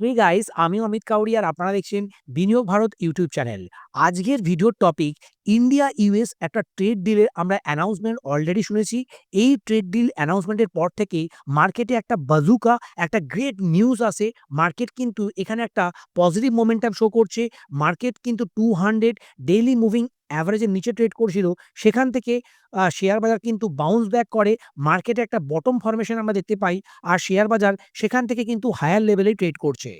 Hey guys আমি অমিত কাউরি আর আপনারা দেখছেন বিনিয়োগ ভারত ইউটিউব চ্যানেল। আজকের ভিডিওর টপিক ইন্ডিয়া ইউএস একটা ট্রেড ডিলের আমরা অ্যানাউন্সমেন্ট অলরেডি শুনেছি। এই ট্রেড ডিল অ্যানাউন্সমেন্টের পর থেকে মার্কেটে একটা বাজুকা একটা গ্রেট নিউজ আসে। মার্কেট কিন্তু এখানে একটা পজিটিভ মোমেন্টাম শো করছে। মার্কেট কিন্তু টু হান্ড্রেড ডেইলি মুভিং অ্যাভারেজের নিচে ট্রেড করছিল, সেখান থেকে শেয়ার বাজার কিন্তু বাউন্স ব্যাক করে। মার্কেটে একটা বটম ফরমেশন আমরা দেখতে পাই, আর শেয়ার বাজার সেখান থেকে কিন্তু হায়ার লেভেলে ট্রেড করছে।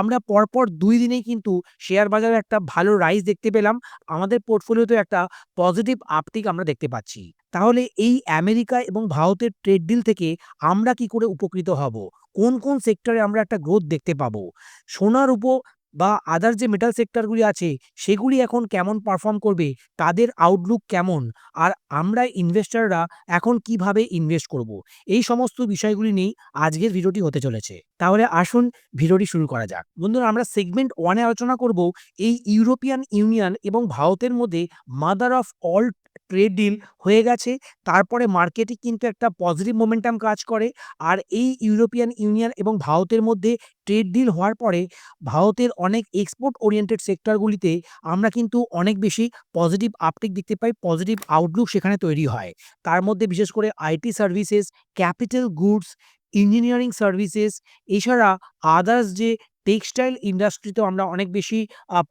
আমরা পরপর দুই দিনেই কিন্তু শেয়ার বাজারে একটা ভালো রাইজ দেখতে পেলাম। আমাদের পোর্টফোলিওতে একটা পজিটিভ আপটিক আমরা দেখতে পাচ্ছি। তাহলে এই আমেরিকা এবং ভারতের ট্রেড ডিল থেকে আমরা কি করে উপকৃত হব? কোন কোন সেক্টরে আমরা একটা গ্রোথ দেখতে পাবো? সোনার উপর বা আদার যে মেটাল সেক্টরগুলি আছে, সেগুলি এখন কেমন পারফর্ম করবে, তাদের আউটলুক কেমন, আর আমরা ইনভেস্টাররা এখন কীভাবে ইনভেস্ট করব, এই সমস্ত বিষয়গুলি নিয়েই আজকের ভিডিওটি হতে চলেছে। তাহলে আসুন ভিডিওটি শুরু করা যাক। বন্ধুরা, আমরা সেগমেন্ট ওয়ানে আলোচনা করব, এই ইউরোপিয়ান ইউনিয়ন এবং ভারতের মধ্যে mother of all trade deal হয়ে গেছে, তারপরে মার্কেটে কিন্তু একটা পজিটিভ মোমেন্টাম কাজ করে, আর এই ইউরোপিয়ান ইউনিয়ন এবং ভারতের মধ্যে ট্রেড ডিল হওয়ার পরে ভারতের অনেক এক্সপোর্ট ওরিয়েন্টেড সেক্টরগুলিতে আমরা কিন্তু অনেক বেশি পজিটিভ আপটেক দেখতে পাই পজিটিভ আউটলুক সেখানে তৈরি হয়। তার মধ্যে বিশেষ করে IT services capital goods engineering services এছাড়া আদার্স যে টেক্সটাইল ইন্ডাস্ট্রিতেও আমরা অনেক বেশি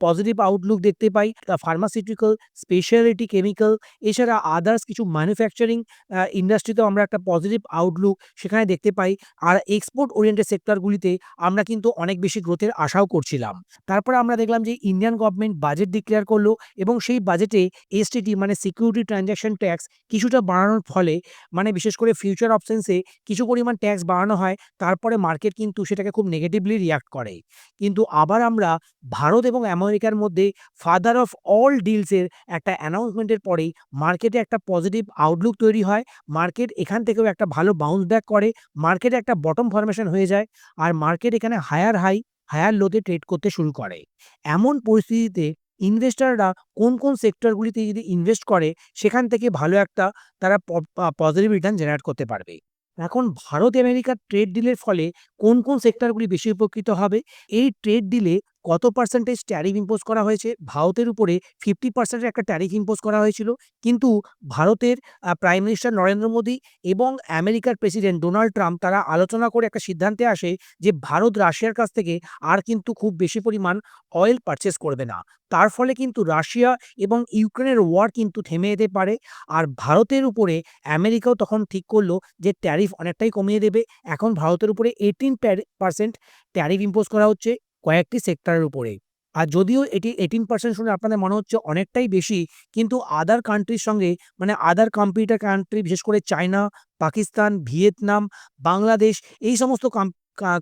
পজিটিভ আউটলুক দেখতে পাই। ফার্মাসিউটিক্যাল স্পেশালিটি কেমিক্যাল এছাড়া আদার্স কিছু ম্যানুফ্যাকচারিং ইন্ডাস্ট্রিতেও আমরা একটা পজিটিভ আউটলুক সেখানে দেখতে পাই। আর এক্সপোর্ট ওরিয়েন্টেড সেক্টরগুলিতে আমরা কিন্তু অনেক বেশি গ্রোথের আশাও করছিলাম। তারপরে আমরা দেখলাম যে ইন্ডিয়ান গভর্নমেন্ট বাজেট ডিক্লেয়ার করল এবং সেই বাজেটে এসটিটি মানে সিকিউরিটি ট্রানজ্যাকশন ট্যাক্স কিছুটা বাড়ানোর ফলে মানে বিশেষ করে ফিউচার অপশনসে কিছু পরিমাণ ট্যাক্স বাড়ানো হয়। তারপরে মার্কেট কিন্তু সেটাকে খুব নেগেটিভলি রিয়াক্ট করে। কিন্তু আবার আমরা ভারত এবং আমেরিকার মধ্যে ফাদার অফ অল ডিলসের একটা অ্যানাউন্সমেন্টের পরেই মার্কেটে একটা পজিটিভ আউটলুক তৈরি হয়। মার্কেট এখান থেকেও একটা ভালো বাউন্স ব্যাক করে। মার্কেটে একটা বটম ফরমেশন হয়ে যায় আর মার্কেট এখানে হায়ার হাই হায়ার লোতে ট্রেড করতে শুরু করে। এমন পরিস্থিতিতে ইনভেস্টাররা কোন কোন সেক্টরগুলিতে যদি ইনভেস্ট করে, সেখান থেকে ভালো একটা তারা পজিটিভ রিটার্ন জেনারেট করতে পারবে। এখন ভারত আমেরিকার ট্রেড ডিলের ফলে কোন কোন সেক্টরগুলি বেশি উপকৃত হবে? এই ট্রেড ডিলে কত পার্সেন্টেজ ট্যারিফ ইম্পোজ করা হয়েছে? ভারতের উপরে ফিফটি পার্সেন্টের একটা ট্যারিফ ইম্পোজ করা হয়েছিল। কিন্তু ভারতের প্রাইম মিনিস্টার নরেন্দ্র মোদী এবং আমেরিকার প্রেসিডেন্ট ডোনাল্ড ট্রাম্প তারা আলোচনা করে একটা সিদ্ধান্তে আসে যে ভারত রাশিয়ার কাছ থেকে আর কিন্তু খুব বেশি পরিমাণ অয়েল পারচেস করবে না। তার ফলে কিন্তু রাশিয়া এবং ইউক্রেনের ওয়ার কিন্তু থেমে যেতে পারে। আর ভারতের উপরে আমেরিকাও তখন ঠিক করল যে ট্যারিফ অনেকটাই কমিয়ে দেবে। এখন ভারতের উপরে এইটিন পার্সেন্ট ট্যারিফ ইম্পোজ করা হচ্ছে। কয়েকটি সেক্টরের উপরে। আর যদিও এটি এইটিন পার্সেন্ট শুনে আপনাদের মনে হচ্ছে অনেকটাই বেশি, কিন্তু আদার কান্ট্রির সঙ্গে মানে আদার কম্পিউটার কান্ট্রি বিশেষ করে চায়না, পাকিস্তান, ভিয়েতনাম, বাংলাদেশ, এই সমস্ত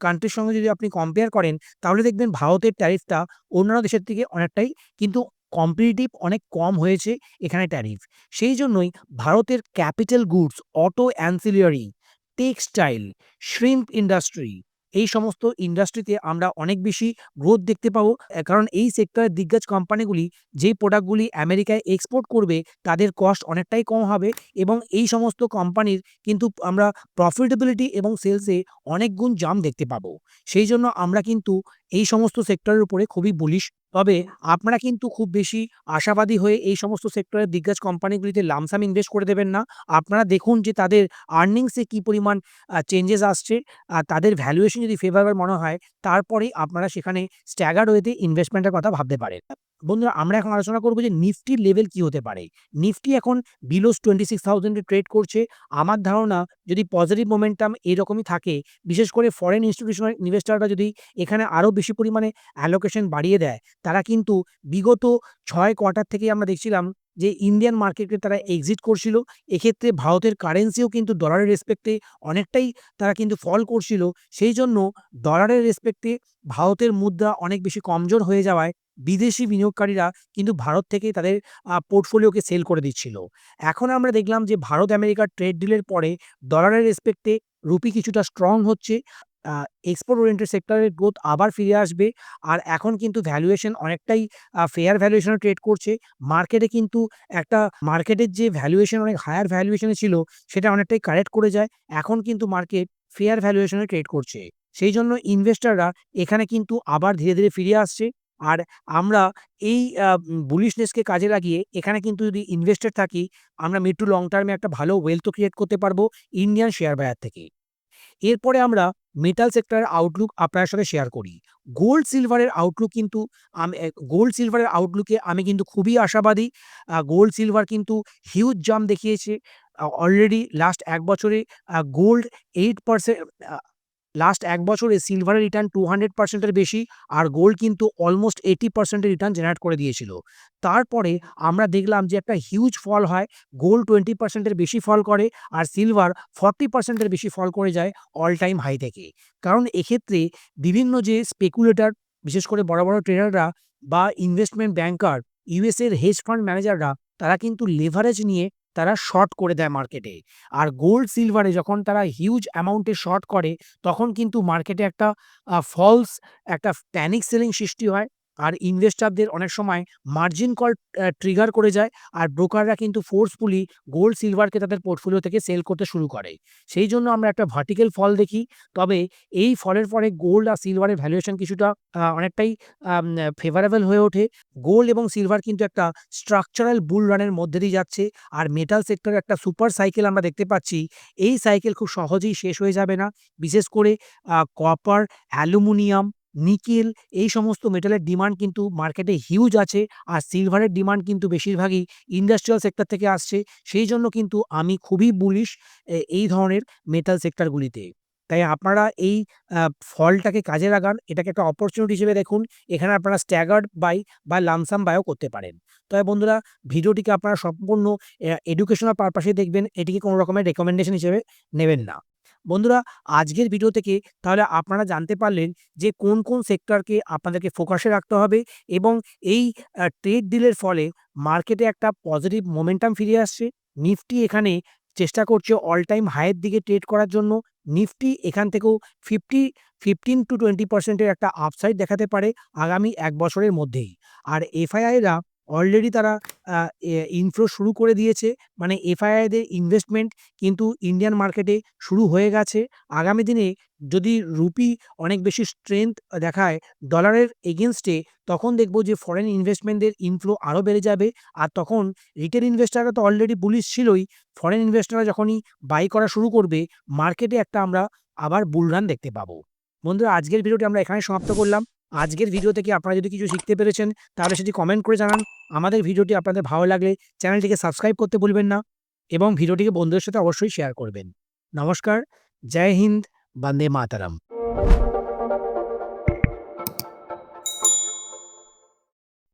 কান্ট্রির সঙ্গে যদি আপনি কম্পেয়ার করেন, তাহলে দেখবেন ভারতের ট্যারিফটা অন্যান্য দেশের থেকে অনেকটাই, কিন্তু কম্পিটিটিভ অনেক কম হয়েছে এখানে ট্যারিফ সেই জন্যই ভারতের capital goods auto ancillary textile shrimp industry এই সমস্ত ইন্ডাস্ট্রিতে আমরা অনেক বেশি গ্রোথ দেখতে পাবো। কারণ এই সেক্টরের দিগ্গজ কোম্পানিগুলি যে প্রোডাক্টগুলি আমেরিকায় এক্সপোর্ট করবে, তাদের কস্ট অনেকটাই কম হবে এবং এই সমস্ত কোম্পানির কিন্তু আমরা প্রফিটেবিলিটি এবং সেলসে অনেক গুণ জাম দেখতে পাবো। সেই জন্য আমরা কিন্তু এই সমস্ত সেক্টরের উপরে খুবই বলিশ তবে আপনারা কিন্তু খুব বেশি আশাবাদী হয়ে এই সমস্ত সেক্টরের দিগ্গজ কোম্পানিগুলিতে লামসাম ইনভেস্ট করে দেবেন না। আপনারা দেখুন যে তাদের আর্নিংসে কি পরিমাণ চেঞ্জেস আসছে আর তাদের ভ্যালুয়েশন যদি ফেভারেবল মনে হয়, তারপরেই আপনারা সেখানে স্ট্যাগার হয়েতে ইনভেস্টমেন্টের কথা ভাবতে পারেন। বন্ধুরা, আমরা এখন আলোচনা করব যে নিফটির লেভেল কি হতে পারে। নিফটি এখন বিলোস টোয়েন্টি সিক্স থাউজেন্ডে ট্রেড করছে। আমার ধারণা, যদি পজিটিভ মোমেন্টাম এরকমই থাকে, বিশেষ করে ফরেন ইনস্টিটিউশনাল ইনভেস্টাররা যদি এখানে আরও বেশি পরিমাণে অ্যালোকেশন বাড়িয়ে দেয়, তারা কিন্তু বিগত ছয় কোয়ার্টার থেকে আমরা দেখছিলাম যে ইন্ডিয়ান মার্কেটে তারা এক্সিট করছিল। এক্ষেত্রে ভারতের কারেন্সিও কিন্তু ডলারের রেসপেক্টে অনেকটাই তারা কিন্তু ফল করছিল। সেই জন্য ডলারের রেসপেক্টে ভারতের মুদ্রা অনেক বেশি কমজোর হয়ে যাওয়ায় বিদেশি বিনিয়োগকারীরা কিন্তু ভারত থেকে তাদের পোর্টফোলিওকে সেল করে দিচ্ছিল। এখন আমরা দেখলাম যে ভারত আমেরিকার ট্রেড ডিলের পরে ডলারের রেসপেক্টে রুপি কিছুটা স্ট্রং হচ্ছে এক্সপোর্ট ওরিয়েন্টেড সেক্টরের গ্রোথ আবার ফিরে আসবে, আর এখন কিন্তু ভ্যালুয়েশন অনেকটাই ফেয়ার ভ্যালুয়েশনে ট্রেড করছে। মার্কেটে কিন্তু একটা মার্কেটের যে ভ্যালুয়েশন অনেক হায়ার ভ্যালুয়েশনে ছিল, সেটা অনেকটাই কারেক্ট করে যায়। এখন কিন্তু মার্কেট ফেয়ার ভ্যালুয়েশনে ট্রেড করছে। সেই জন্য ইনভেস্টররা এখানে কিন্তু আবার ধীরে ধীরে ফিরে আসছে। আর আমরা এই বুলিশনেসকে কাজে লাগিয়ে এখানে কিন্তু যদি ইনভেস্টেড থাকি, আমরা মিড টু লং টার্মে একটা ভালো ওয়েলথ ক্রিয়েট করতে পারব ইন্ডিয়ান শেয়ার বাজার থেকে। এরপরে আমরা মেটাল সেক্টরের আউটলুক আপনার সাথে শেয়ার করি। গোল্ড সিলভারের আউটলুক কিন্তু আমি গোল্ড সিলভারের আউটলুকে আমি কিন্তু খুবই আশাবাদী। গোল্ড সিলভার কিন্তু হিউজ জাম দেখিয়েছে। অলরেডি লাস্ট এক বছরে গোল্ড এইট পার্সেন্ট লাস্ট এক বছরে সিলভারের রিটার্ন টু হান্ড্রেড পার্সেন্টের বেশি আর গোল্ড কিন্তু অলমোস্ট এইটি পার্সেন্টের রিটার্ন জেনারেট করে দিয়েছিল। তারপরে আমরা দেখলাম যে একটা হিউজ ফল হয় গোল্ড টোয়েন্টি পার্সেন্টের বেশি ফল করে আর সিলভার ফর্টি পার্সেন্টের বেশি ফল করে যায় অল টাইম হাই থেকে। কারণ এক্ষেত্রে বিভিন্ন যে স্পেকুলেটর বিশেষ করে বড় বড় ট্রেডাররা বা ইনভেস্টমেন্ট ব্যাংকার ইউএসের হেজ ফান্ড ম্যানেজাররা তারা কিন্তু লেভারেজ নিয়ে তারা শর্ট করে দেয় মার্কেটে আর গোল্ড সিলভারে যখন তারা হিউজ অ্যামাউন্টে শর্ট করে, তখন কিন্তু মার্কেটে একটা ফলস একটা প্যানিক সেলিং সৃষ্টি হয়। আর ইনভেস্টারদের অনেক সময় মার্জিন কল ট্রিগার করে যায় আর ব্রোকাররা কিন্তু ফোর্সফুলি গোল্ড সিলভারকে তাদের পোর্টফোলিও থেকে সেল করতে শুরু করে। সেই জন্য আমরা একটা ভার্টিক্যাল ফল দেখি, তবে এই ফলের পরে গোল্ড আর সিলভারের ভ্যালুয়েশন কিছুটা অনেকটাই ফেভারেবল হয়ে ওঠে। গোল্ড এবং সিলভার কিন্তু একটা স্ট্রাকচারাল বুল রানের মধ্যে দিয়ে যাচ্ছে আর মেটাল সেক্টরে একটা সুপার সাইকেল আমরা দেখতে পাচ্ছি। এই সাইকেল খুব সহজেই শেষ হয়ে যাবে না। বিশেষ করে কপার অ্যালুমিনিয়াম নিকেল, এই সমস্ত মেটালের ডিমান্ড কিন্তু মার্কেটে হিউজ আছে। আর সিলভারের ডিমান্ড কিন্তু বেশিরভাগই ইন্ডাস্ট্রিয়াল সেক্টর থেকে আসছে। সেই জন্য কিন্তু আমি খুবই বুলিশ এই ধরনের মেটাল সেক্টরগুলিতে তাই আপনারা এই ফলটাকে কাজে লাগান। এটাকে একটা অপরচুনিটি হিসেবে দেখুন। এখানে আপনারা স্ট্যাগার্ড বাই বা লামসাম বাইও করতে পারেন। তবে বন্ধুরা, ভিডিওটিকে আপনারা সম্পূর্ণ এডুকেশনাল পারপাসে দেখবেন। এটিকে কোনো রকমের রেকমেন্ডেশন হিসেবে নেবেন না। বন্ধুরা, আজকের ভিডিও থেকে তাহলে আপনারা জানতে পারলেন যে কোন কোন সেক্টরকে আপনাদেরকে ফোকাসে রাখতে হবে এবং এই ট্রেড ডিলের ফলে মার্কেটে একটা পজিটিভ মোমেন্টাম ফিরে আসছে। নিফটি এখানে চেষ্টা করছে অল টাইম হাইয়ের দিকে ট্রেড করার জন্য। নিফটি এখান থেকেও ফিফটি ফিফটিন টু টোয়েন্টি পার্সেন্টের একটা আপসাইড দেখাতে পারে আগামী এক বছরের মধ্যেই। আর এফআইআইরা অলরেডি তারা ইনফ্লো শুরু করে দিয়েছে। মানে এফআইআইদের ইনভেস্টমেন্ট কিন্তু ইন্ডিয়ান মার্কেটে শুরু হয়ে গেছে। আগামী দিনে যদি রুপি অনেক বেশি স্ট্রেংথ দেখায় ডলারের এগেনস্টে তখন দেখব যে ফরেন ইনভেস্টমেন্টদের ইনফ্লো আরও বেড়ে যাবে। আর তখন রিটেল ইনভেস্টাররা তো অলরেডি বুলিশ ছিলই। ফরেন ইনভেস্টাররা যখনই বাই করা শুরু করবে মার্কেটে একটা আমরা আবার বুলরান দেখতে পাবো। বন্ধুরা, আজকের ভিডিওটি আমরা এখানে সমাপ্ত করলাম। আজকের ভিডিও থেকে আপনারা যদি কিছু শিখতে পেরেছেন, তাহলে সেটি কমেন্ট করে জানান। আমাদের ভিডিওটি আপনাদের ভালো লাগলে চ্যানেলটিকে সাবস্ক্রাইব করতে ভুলবেন না এবং ভিডিওটিকে বন্ধুদের সাথে অবশ্যই শেয়ার করবেন। নমস্কার, জয় হিন্দ, বন্দে মাতারাম।